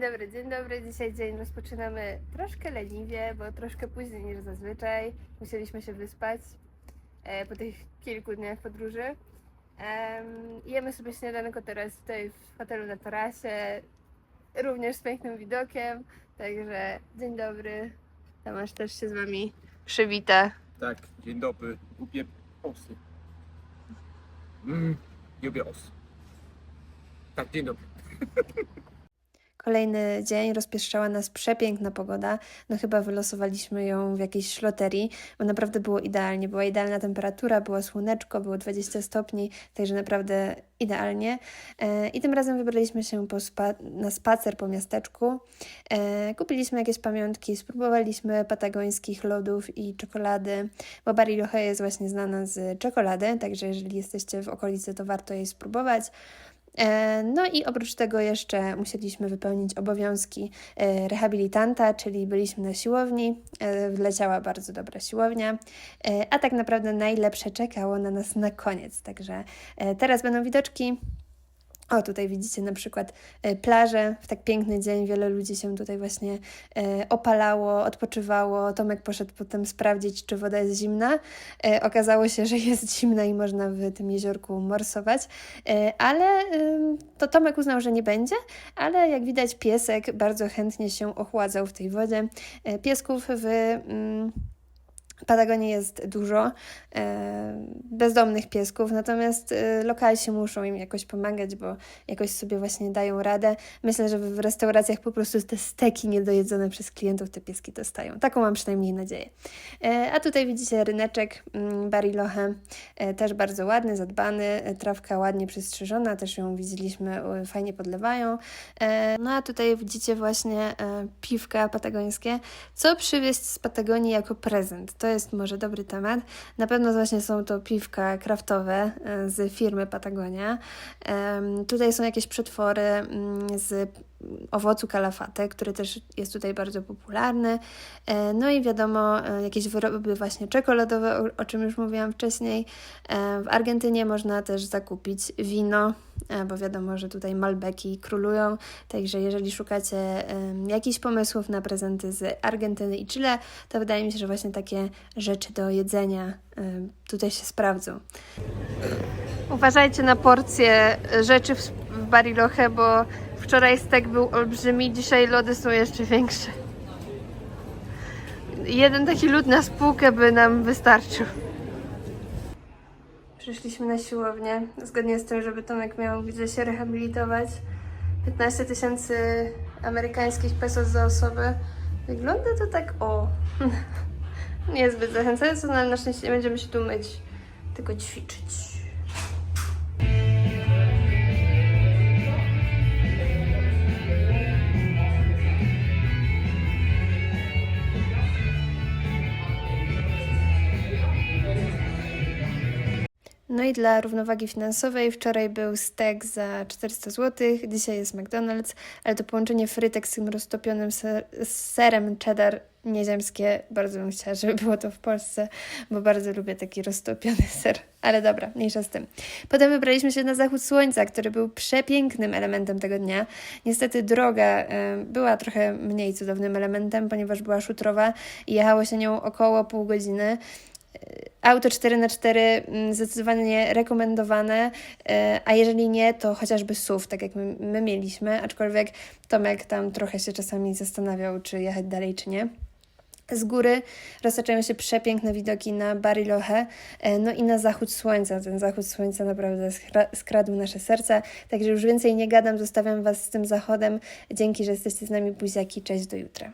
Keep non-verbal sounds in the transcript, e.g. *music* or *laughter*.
Dzień dobry, dzień dobry. Dzisiaj dzień rozpoczynamy troszkę leniwie, bo troszkę później niż zazwyczaj. Musieliśmy się wyspać e, po tych kilku dniach podróży. Em, jemy sobie śniadanko teraz tutaj w hotelu na tarasie, również z pięknym widokiem. Także dzień dobry. Tomasz też się z Wami przywita. Tak, dzień dobry. Lubię osy. Mm, lubię osy. Tak, dzień dobry. *laughs* Kolejny dzień rozpieszczała nas przepiękna pogoda. No chyba wylosowaliśmy ją w jakiejś loterii, bo naprawdę było idealnie. Była idealna temperatura, było słoneczko, było 20 stopni, także naprawdę idealnie. E, I tym razem wybraliśmy się spa na spacer po miasteczku. E, kupiliśmy jakieś pamiątki, spróbowaliśmy patagońskich lodów i czekolady, bo Bariloche jest właśnie znana z czekolady, także jeżeli jesteście w okolicy, to warto jej spróbować. E, No i oprócz tego jeszcze musieliśmy wypełnić obowiązki e, rehabilitanta, czyli byliśmy na siłowni, e, wleciała bardzo dobra siłownia, a tak naprawdę najlepsze czekało na nas na koniec. Także teraz będą widoczki. O, tutaj widzicie na przykład e, plażę. W tak piękny dzień wiele ludzi się tutaj właśnie e, opalało, odpoczywało. Tomek poszedł potem sprawdzić, czy woda jest zimna. E, okazało się, że jest zimna i można w tym jeziorku morsować, ale to Tomek uznał, że nie będzie, ale jak widać piesek bardzo chętnie się ochładzał w tej wodzie. Piesków w... Patagonii jest dużo e, bezdomnych piesków, natomiast e, lokalsi muszą im jakoś pomagać, bo jakoś sobie właśnie dają radę. Myślę, że w restauracjach po prostu te steki niedojedzone przez klientów te pieski dostają. Taką mam przynajmniej nadzieję. E, a tutaj widzicie ryneczek mm, Bariloche, też bardzo ładny, zadbany, trawka ładnie przystrzyżona, też ją widzieliśmy, fajnie podlewają. No a tutaj widzicie właśnie piwka patagońskie, co przywieźć z Patagonii jako prezent. To jest może dobry temat. Na pewno właśnie są to piwka kraftowe e, z firmy Patagonia. Tutaj są jakieś przetwory mm, z owocu kalafate, który też jest tutaj bardzo popularny. E, No i wiadomo, e, jakieś wyroby właśnie czekoladowe, o, czym już mówiłam wcześniej. E, W Argentynie można też zakupić wino, bo wiadomo, że tutaj Malbeki królują. Także jeżeli szukacie jakichś pomysłów na prezenty z Argentyny i Chile, to wydaje mi się, że właśnie takie rzeczy do jedzenia tutaj się sprawdzą. Uważajcie na porcje rzeczy w Bariloche, bo wczoraj stek był olbrzymi, dzisiaj lody są jeszcze większe. Jeden taki lód na spółkę by nam wystarczył. Przyszliśmy na siłownię, zgodnie z tym, żeby Tomek miał gdzie się rehabilitować. 15 tysięcy amerykańskich pesos za osobę. Wygląda to tak o. *laughs* Niezbyt zachęcająco, no ale na szczęście nie będziemy się tu myć, tylko ćwiczyć. No i dla równowagi finansowej wczoraj był stek za 400 zł, dzisiaj jest McDonald's, ale to połączenie frytek z tym roztopionym ser, z serem cheddar nieziemskie, bardzo bym chciała, żeby było to w Polsce, bo bardzo lubię taki roztopiony ser. Ale dobra, mniejsza z tym. Potem wybraliśmy się na zachód słońca, który był przepięknym elementem tego dnia. Niestety droga y, była trochę mniej cudownym elementem, ponieważ była szutrowa i jechało się nią około pół godziny. Auto 4x4 mm, zdecydowanie rekomendowane, e, a jeżeli nie, to chociażby SUV, tak jak my, my mieliśmy, aczkolwiek Tomek tam trochę się czasami zastanawiał, czy jechać dalej, czy nie. Z góry roztaczają się przepiękne widoki na Bariloche, e, no i na zachód słońca. Ten zachód słońca naprawdę skra- skradł nasze serca, także już więcej nie gadam, zostawiam Was z tym zachodem. Dzięki, że jesteście z nami, buziaki, cześć, do jutra.